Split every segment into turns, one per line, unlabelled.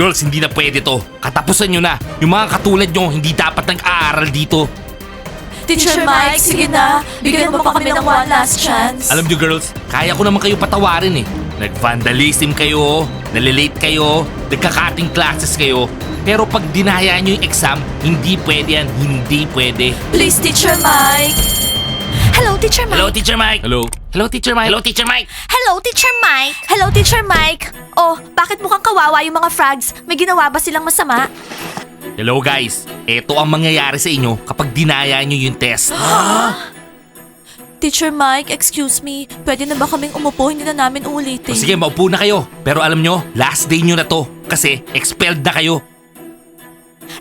Girls, hindi na pwede to. Katapusan nyo na. Yung mga katulad nyo, hindi dapat nag-aaral dito.
Teacher Mike, sige na. Bigyan mo pa kami ng one last chance.
Alam nyo girls, kaya ko naman kayo patawarin eh. Nag-vandalism kayo, nalilate kayo, nagka-cutting classes kayo. Pero pag dinaya nyo yung exam, hindi pwede yan. Hindi pwede.
Please, Teacher Mike. Hello, Teacher Mike.
Hello, Teacher Mike. Hello. Hello, Teacher Mike. Hello, Teacher Mike.
Hello, Teacher Mike. Hello, Teacher Mike. Oh, bakit mukhang kawawa yung mga frogs? May ginawa ba silang masama?
Hello guys. Ito ang mangyayari sa inyo kapag dinaya nyo yung test.
Teacher Mike, excuse me. Pwede na ba kaming umupo? Hindi na namin ulitin.
O sige, maupo na kayo. Pero alam nyo, last day nyo na to. Kasi expelled na kayo.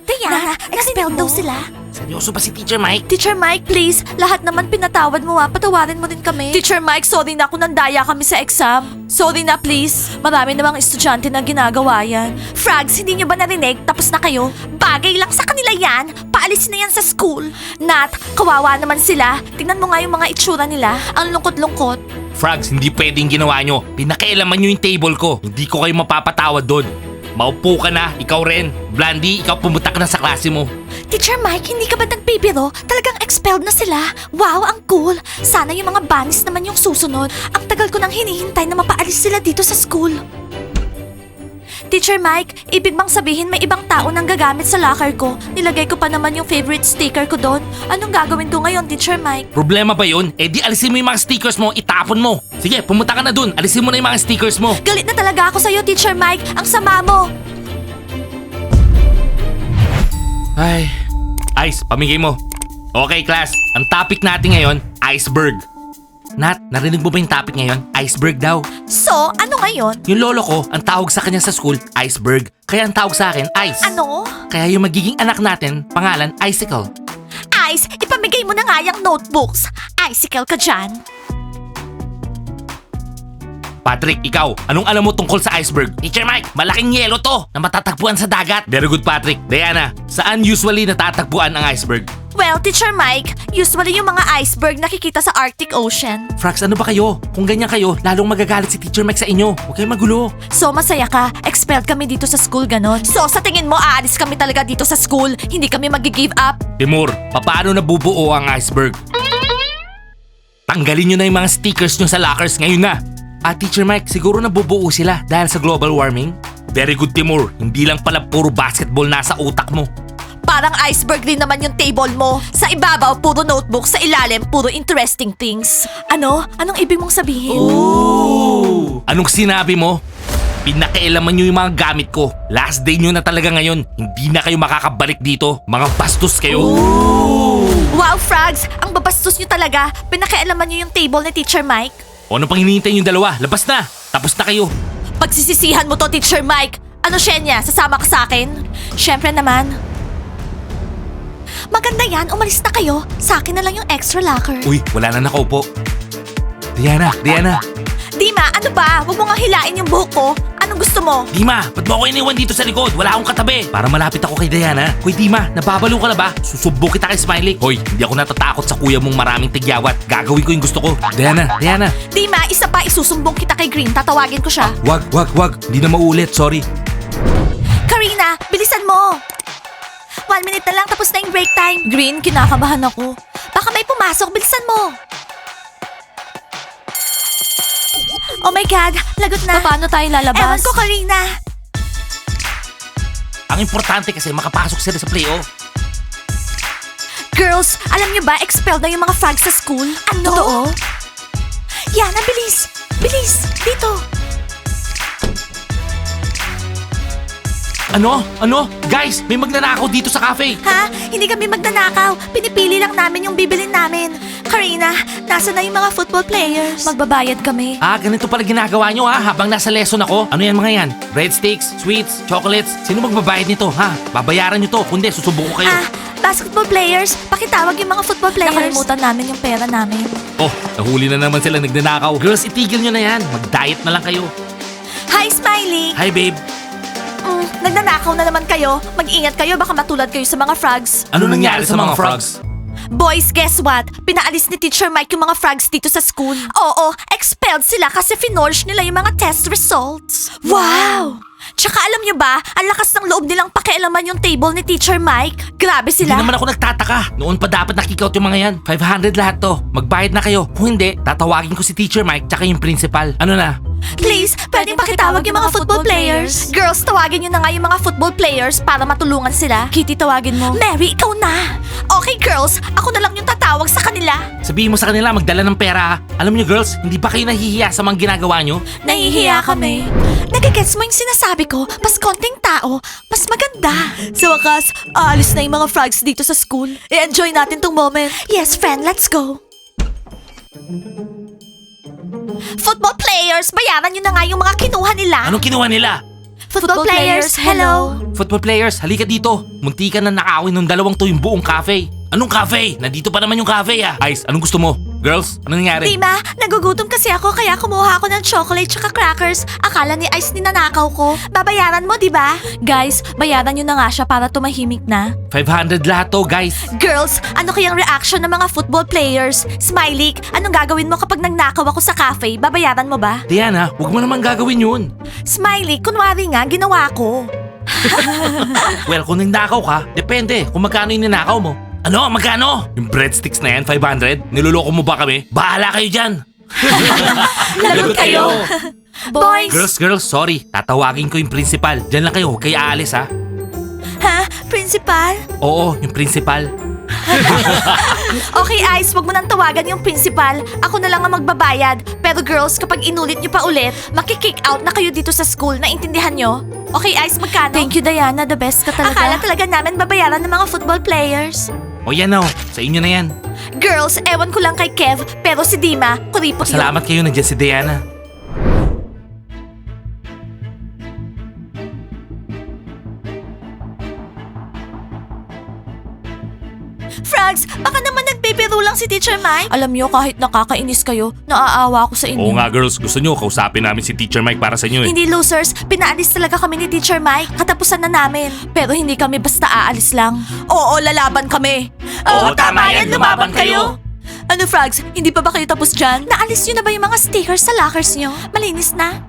Diana, expelled daw sila.
Seryoso ba si Teacher Mike?
Teacher Mike, please. Lahat naman pinatawad mo ha. Patawarin mo din kami. Teacher Mike, sorry na kung nandaya kami sa exam. Sorry na, please. Marami namang estudyante na ginagawa yan. Frogs, hindi nyo ba narinig? Tapos na kayo? Bagay lang sa kanila yan. Paalis na yan sa school. Nat, kawawa naman sila. Tingnan mo nga yung mga itsura nila. Ang lungkot-lungkot.
Frogs, hindi pwedeng ginawa nyo. Pinakailaman nyo yung table ko. Hindi ko kayo mapapatawad doon. Maupo ka na, ikaw rin. Blandy, ikaw pumunta ka na sa klase mo.
Teacher Mike, hindi ka ba nagbibiro? Talagang expelled na sila. Wow, ang cool. Sana yung mga bunnies naman yung susunod. Ang tagal ko nang hinihintay na mapaalis sila dito sa school. Teacher Mike, ibig bang sabihin may ibang tao nang gagamit sa locker ko? Nilagay ko pa naman yung favorite sticker ko doon. Anong gagawin ko ngayon, Teacher Mike?
Problema ba yun? Eh di alisin mo yung mga stickers mo, itapon mo. Sige, pumunta ka na dun. Alisin mo na yung mga stickers mo.
Galit na talaga ako sa'yo, Teacher Mike. Ang sama mo.
Ay. Ice, pamigay mo. Okay, class. Ang topic natin ngayon, iceberg. Nat, narinig mo ba yung topic ngayon? Iceberg daw.
So, ano ngayon?
Yung lolo ko, ang tawag sa kanya sa school, iceberg. Kaya ang tawag sa akin, ice.
Ano?
Kaya yung magiging anak natin, pangalan, icicle.
Ice, ipamigay mo na nga yung notebooks. Icicle ka dyan.
Patrick, ikaw, anong alam mo tungkol sa iceberg? Teacher Mike, malaking yelo to na matatagpuan sa dagat. Very good, Patrick. Diana, saan usually natatagpuan ang iceberg?
Well, Teacher Mike, usually yung mga iceberg nakikita sa Arctic Ocean.
Frax, ano ba kayo? Kung ganyan kayo, lalong magagalit si Teacher Mike sa inyo. Huwag kayong magulo.
So masaya ka, expelled kami dito sa school ganon. So sa tingin mo, aalis kami talaga dito sa school, hindi kami mag-give up?
Timur, paano nabubuo ang iceberg? Tanggalin nyo na yung mga stickers nyo sa lockers ngayon na. Ah, Teacher Mike, siguro nabubuo sila dahil sa global warming? Very good, Timur. Hindi lang pala puro basketball nasa utak mo.
Parang iceberg din naman yung table mo. Sa ibabaw, puro notebook. Sa ilalim, puro interesting things. Ano? Anong ibig mong sabihin?
Anong sinabi mo? Pinakailaman nyo yung mga gamit ko. Last day nyo na talaga ngayon. Hindi na kayo makakabalik dito. Mga bastos kayo.
Wow, Frogs! Ang babastos nyo talaga. Pinakialaman nyo yung table ni Teacher Mike.
O ano pang hinihintay yung dalawa? Labas na. Tapos na kayo.
Pagsisisihan mo to, Teacher Mike. Ano, Shenya? Sasama ka sa akin? Siyempre naman. Maganda yan, umalis na kayo. Sa akin na lang yung extra locker.
Uy, wala na nakaupo. Diana, Diana.
Dima, ano ba? Huwag mo nga hilain yung buhok ko. Anong gusto mo?
Dima, ba't mo ako iniwan dito sa likod? Wala akong katabi. Para malapit ako kay Diana. Hoy Dima, nababalo ka na ba? Susubo kita kay Smiley. Hoy, hindi ako natatakot sa kuya mong maraming tigyawat. Gagawin ko yung gusto ko. Diana, Diana.
Dima, isa pa isusumbong kita kay Green. Tatawagin ko siya.
Wag, wag, wag. Hindi na maulit, sorry.
Karina, bilisan mo! One minute na lang tapos na yung break time. Green, kinakabahan ako. Baka may pumasok, bilisan mo! Oh my God, lagot na. Paano tayo lalabas? Ewan ko, Karina.
Ang importante kasi makapasok sila sa playoff.
Girls, alam niyo ba, expelled na yung mga frogs sa school? Ano? Totoo? Yana, bilis! Bilis! Dito!
Ano? Ano? Guys, may magnanakaw dito sa cafe.
Ha? Hindi kami magnanakaw. Pinipili lang namin yung bibilin namin. Karina, nasa na yung mga football players? Magbabayad kami.
Ah, ganito pala ginagawa nyo ha, habang nasa lesson ako. Ano yan mga yan? Breadsticks, sweets, chocolates. Sino magbabayad nito ha? Babayaran nyo to, kundi susubo ko kayo.
Ah, basketball players, pakitawag yung mga football players. Nakalimutan namin yung pera namin.
Oh, nahuli na naman sila nagnanakaw. Girls, itigil nyo na yan. Mag-diet na lang kayo.
Hi, Smiley!
Hi, babe.
Nagnanakaw na naman kayo. Mag-ingat kayo, baka matulad kayo sa mga frogs.
Ano nangyari sa mga frogs?
Boys, guess what? Pinaalis ni Teacher Mike yung mga frogs dito sa school. Oo, expelled sila kasi finorge nila yung mga test results. Wow! Tsaka alam nyo ba, ang lakas ng loob nilang pakialaman yung table ni Teacher Mike. Grabe
Hindi
sila.
naman ako nagtataka. Noon pa dapat nakikout yung mga yan. 500 lahat to. Magbayad na kayo. Kung hindi, tatawagin ko si Teacher Mike tsaka yung principal. Ano na?
Please, pwedeng pakitawag yung mga football players. Girls, tawagin nyo na nga yung mga football players para matulungan sila. Kitty, tawagin mo. Mary, ikaw na. Okay, girls, ako na lang yung tatawag sa kanila.
Sabihin mo sa kanila magdala ng pera ha. Alam niyo girls, hindi ba kayo nahihiya sa mga ginagawa niyo?
Nahihiya kami. Nagigets mo yung sinasabi ko, mas konting tao, mas maganda. Sa wakas, aalis na yung mga frogs dito sa school. I-enjoy natin tong moment. Yes, friend, let's go. Football players, bayaran nyo na nga yung mga kinuha nila.
Anong kinuha nila?
Football, players, hello.
Football players, halika dito. Munti ka na nakawin ng dalawang to yung buong cafe. Anong cafe? Nandito pa naman yung cafe ah. Ice, anong gusto mo? Girls, anong nangyari?
Dima, nagugutom kasi ako kaya kumuha ako ng chocolate tsaka crackers. Akala ni Ice ninanakaw ko. Babayaran mo, di ba? Guys, bayaran nyo na nga siya para tumahimik na.
500 lahat to guys.
Girls, ano kayang reaction ng mga football players? Smiley, anong gagawin mo kapag nagnakaw ako sa cafe? Babayaran mo ba?
Diana, huwag mo naman gagawin yun.
Smiley, kunwari nga, ginawa ko.
Well, kung nagnakaw ka, depende kung magkano yung ninakaw mo. Ano? Magkano? Yung breadsticks na yan, 500? Niloloko mo ba kami? Bahala kayo dyan!
Lagot kayo. Boys!
Girls, girls, sorry. Tatawagin ko yung principal. Diyan lang kayo, huwag kayo aalis ha.
Ha? Principal?
Oo, yung principal.
Okay, Ice, wag mo nang tawagan yung principal. Ako na lang ang magbabayad. Pero girls, kapag inulit nyo pa ulit, makikick out na kayo dito sa school. Naintindihan nyo? Okay, Ice, magkano? Thank you, Diana. The best ka talaga. Akala talaga namin babayaran ng mga football players.
O yan oh. sa inyo na yan.
Girls, ewan ko lang kay Kev, pero si Dima, kuripot yun.
Salamat kayo, nandiyan si Diana.
Frogs, baka naman nagbibiro lang si Teacher Mike. Alam nyo, kahit nakakainis kayo, naaawa ako sa inyo.
Oo nga girls, gusto nyo kausapin namin si Teacher Mike para sa inyo eh.
Hindi losers, pinaalis talaga kami ni Teacher Mike. Katapusan na namin. Pero hindi kami basta aalis lang. Oo, lalaban kami.
Oo, tama yan, lumaban kayo.
Ano, Frogs? Hindi pa ba kayo tapos dyan? Naalis nyo na ba yung mga stickers sa lockers nyo? Malinis na?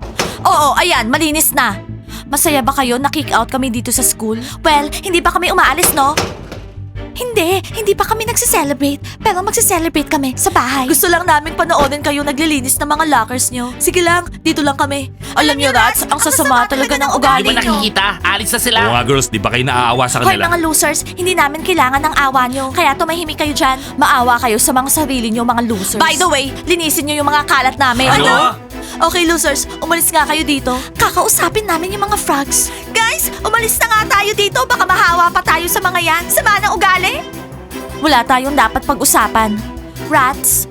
Oo, ayan, malinis na. Masaya ba kayo na kick out kami dito sa school? Well, hindi pa kami umaalis, no? Hindi, hindi pa kami nagse-celebrate. Pero magse-celebrate kami sa bahay. Gusto lang namin panoorin kayo naglilinis ng mga lockers nyo. Sige lang, dito lang kami. Alam nyo, Rats, ang sasama talaga ng
Di
ugali
ba
nyo.
nakikita? Alis na sila. Oo nga girls, di ba kayo naaawa sa
Hoy mga losers, hindi namin kailangan ng awa nyo. Kaya tumahimik kayo dyan. Maawa kayo sa mga sarili nyo, mga losers. By the way, linisin nyo yung mga kalat namin.
Ano?
Okay, losers, umalis nga kayo dito. Kakausapin namin yung mga frogs. Guys, umalis na nga tayo dito. Baka mahawa pa tayo sa mga yan. Sama ng ugali. Wala tayong dapat pag-usapan. Rats,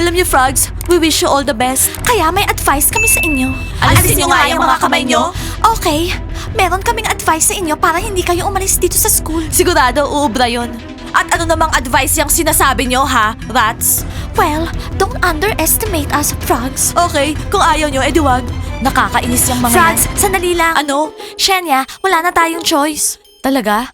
alam niyo, Frogs, we wish you all the best. Kaya may advice kami sa inyo.
Alisin niyo nga yung mga kamay niyo.
Okay, meron kaming advice sa inyo para hindi kayo umalis dito sa school. Sigurado, uubra yun. At ano namang advice yung sinasabi nyo, ha, rats? Well, don't underestimate us, frogs. Okay, kung ayaw nyo, edi wag. Nakakainis yung mga Frogs, sandali lang. Ano? Shenya, wala na tayong choice. Talaga?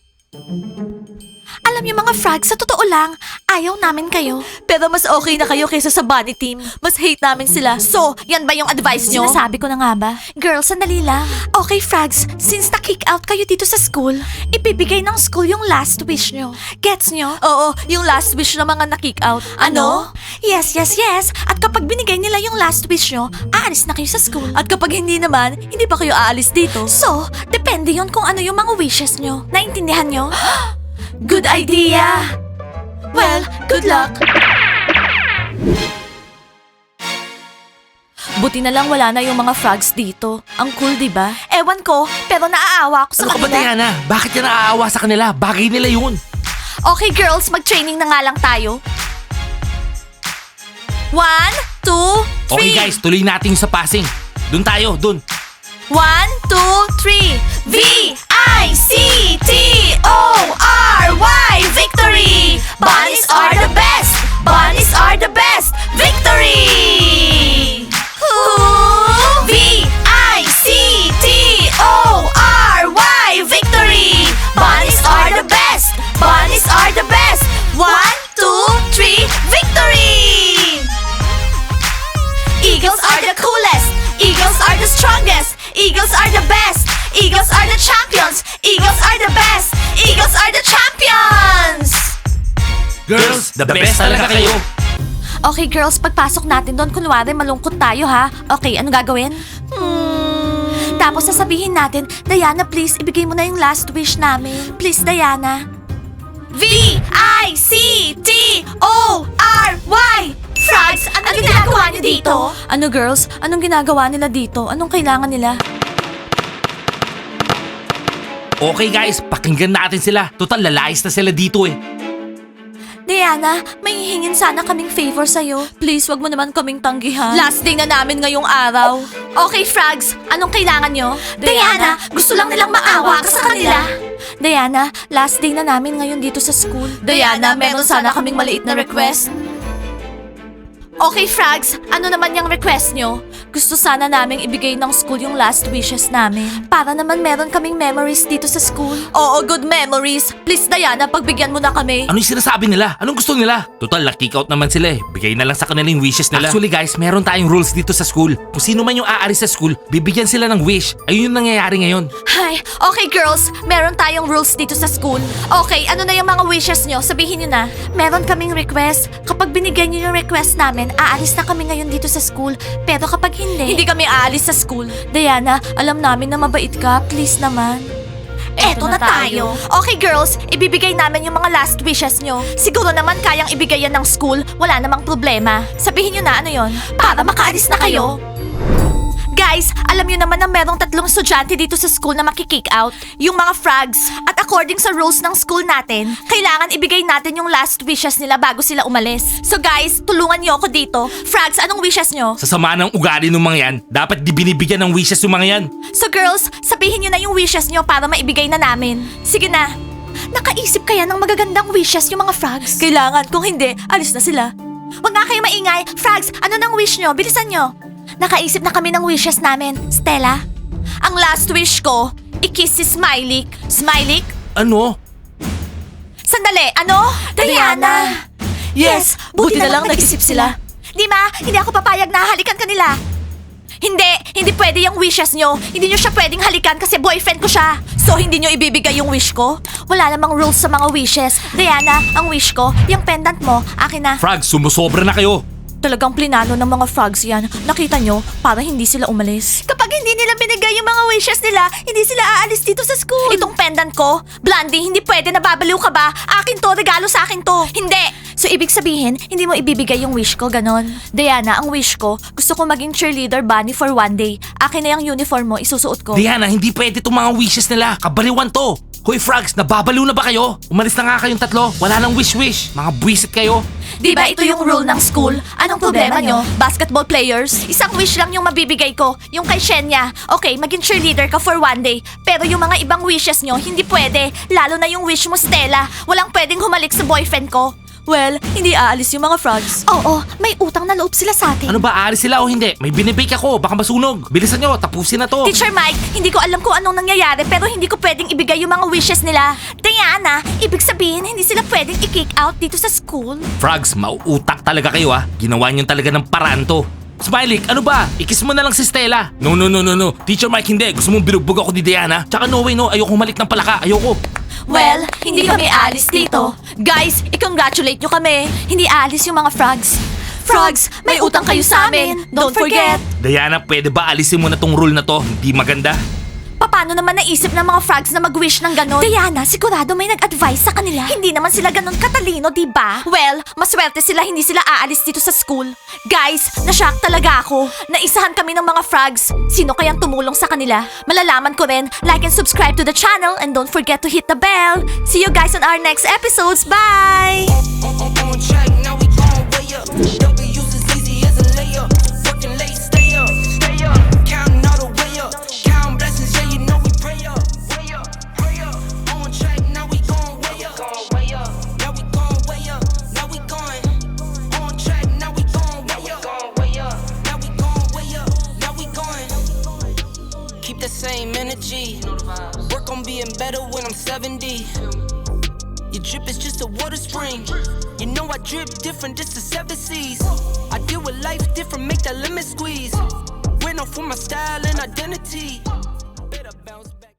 Alam niyo mga frogs, sa totoo lang, ayaw namin kayo. Pero mas okay na kayo kaysa sa bunny team. Mas hate namin sila. So, yan ba yung advice nyo? Sinasabi ko na nga ba? Girls, sandali lang. Okay, frogs, since na-kick out kayo dito sa school, ibibigay ng school yung last wish nyo. Gets nyo? Oo, yung last wish ng mga na-kick out. Ano? Yes, yes, yes. At kapag binigay nila yung last wish nyo, aalis na kayo sa school. At kapag hindi naman, hindi pa kayo aalis dito. So, depende yon kung ano yung mga wishes nyo. Naintindihan nyo? Good idea! Well, good luck! Buti na lang wala na yung mga frogs dito. Ang cool, di ba? Ewan ko, pero naaawa ako sa
Ano ka ba
kanila.
Diana? Bakit ka naaawa sa kanila? Bagay nila yun.
Okay, girls, mag-training na nga lang tayo. One, two,
Okay
three.
guys, tuloy natin sa passing. Doon tayo, doon.
One, two, three. V-I-C-T-O-R-Y Victory! Bunnies are the best! Bunnies are the best! Victory! V-I-C-T-O-R-Y
Girls, the best talaga kayo.
Okay girls, pagpasok natin doon, kunwari malungkot tayo ha. Okay, ano gagawin? Hmm. Tapos sasabihin natin, Diana please, ibigay mo na yung last wish namin. Please Diana. V-I-C-T-O-R-Y Frogs, ano ginagawa niyo dito? Ano girls? Anong ginagawa nila dito? Anong kailangan nila?
Okay guys, pakinggan natin sila. Total, lalayas na sila dito eh.
Diana, may hihingin sana kaming favor sa'yo. Please, wag mo naman kaming tanggihan. Last day na namin ngayong araw. Okay, Frogs. Anong kailangan nyo? Diana, gusto lang nilang maawa ka sa kanila. Diana, last day na namin ngayon dito sa school. Diana, meron sana kaming maliit na request. Okay, Frogs. Ano naman yung request nyo? Gusto sana naming ibigay ng school yung last wishes namin. Para naman meron kaming memories dito sa school. Oo, good memories. Please, Diana, pagbigyan mo na kami.
Ano yung sinasabi nila? Anong gusto nila? Total, na-kick out naman sila eh. Bigay na lang sa kanila yung wishes nila. Actually guys, meron tayong rules dito sa school. Kung sino man yung aalis sa school, bibigyan sila ng wish. Ayun yung nangyayari ngayon.
Hi, okay girls, meron tayong rules dito sa school. Okay, ano na yung mga wishes nyo? Sabihin nyo na. Meron kaming request. Kapag binigyan nyo yung request namin, aalis na kami ngayon dito sa school. Pero kapag hindi... Hindi kami aalis sa school. Diana, alam namin na mabait ka. Please naman. Eto na tayo. Okay girls, ibibigay namin yung mga last wishes nyo. Siguro naman kayang ibigay yan ng school, wala namang problema. Sabihin nyo na ano yon para makaalis na kayo. Alam niyo naman na merong tatlong estudyante dito sa school na makikick out. Yung mga frogs. At according sa rules ng school natin, kailangan ibigay natin yung last wishes nila bago sila umalis. So guys, tulungan niyo ako dito. Frogs, anong wishes nyo?
Sa sama ng ugali ng mga yan, dapat di binibigyan ng wishes yung mga yan.
So girls, sabihin niyo na yung wishes nyo para maibigay na namin. Sige na. Nakaisip kaya ng magagandang wishes yung mga frogs? Kailangan. Kung hindi, alis na sila. Huwag nga kayo maingay. Frogs, ano nang wish nyo? Bilisan nyo. Nakaisip na kami ng wishes namin. Stella? Ang last wish ko, i-kiss si Smiley. Smiley?
Ano?
Sandali, ano? Diana! Yes, buti, na lang nag-isip sila. Di ma, hindi ako papayag na halikan kanila. Hindi, hindi pwede yung wishes nyo. Hindi nyo siya pwedeng halikan kasi boyfriend ko siya. So, hindi nyo ibibigay yung wish ko? Wala namang rules sa mga wishes. Diana, ang wish ko, yung pendant mo, akin na.
Frog, sumusobra na kayo.
Talagang plinano ng mga frogs yan. Nakita nyo, para hindi sila umalis. Kapag hindi nila binigay yung mga wishes nila, hindi sila aalis dito sa school. Itong pendant ko, Blondie, hindi pwede nababaliw ka ba? Akin to, regalo sa akin to. Hindi! So, ibig sabihin, hindi mo ibibigay yung wish ko, ganon. Diana, ang wish ko, gusto ko maging cheerleader bunny for one day. Akin na yung uniform mo, isusuot ko.
Diana, hindi pwede itong mga wishes nila. Kabaliwan to. Hoy frogs, nababaliw na ba kayo? Umalis na nga kayong tatlo. Wala nang wish-wish. Mga buwisit kayo.
Di ba ito yung rule ng school? Anong problema nyo? Basketball players? Isang wish lang yung mabibigay ko, yung kay Shenya. Okay, maging cheerleader ka for one day. Pero yung mga ibang wishes nyo, hindi pwede. Lalo na yung wish mo, Stella. Walang pwedeng humalik sa boyfriend ko. Well, hindi aalis yung mga frogs. Oo, may utang na loob sila sa atin.
Ano ba, aalis sila o hindi? May binibake ako, baka masunog. Bilisan nyo, tapusin na to.
Teacher Mike, hindi ko alam kung anong nangyayari pero hindi ko pwedeng ibigay yung mga wishes nila. Diana, ibig sabihin hindi sila pwedeng i-kick out dito sa school?
Frogs, mauutak talaga kayo ah. Ginawa nyo talaga ng paraan to. Smiley, ano ba? Ikis mo na lang si Stella. No, no, no, no, no. Teacher Mike, hindi. Gusto mong binugbog ako ni Diana? Tsaka no way, no. Ayoko humalik ng palaka. Ayoko.
Well, hindi kami alis dito. Guys, i-congratulate nyo kami. Hindi alis yung mga frogs. Frogs, may utang kayo sa amin. Don't forget.
Diana, pwede ba alisin mo na tong rule na to? Hindi maganda.
Paano naman naisip ng mga frogs na mag-wish ng ganon? Diana, sigurado may nag-advise sa kanila. Hindi naman sila ganon katalino, di ba? Well, maswerte sila hindi sila aalis dito sa school. Guys, nashock talaga ako. Naisahan kami ng mga frogs. Sino kayang tumulong sa kanila? Malalaman ko rin. Like and subscribe to the channel and don't forget to hit the bell. See you guys on our next episodes. Bye!
Being better when I'm 70. Your drip is just a water spring. You know I drip different, just the seven seas. I deal with life different, make that limit squeeze. Went off for my style and identity.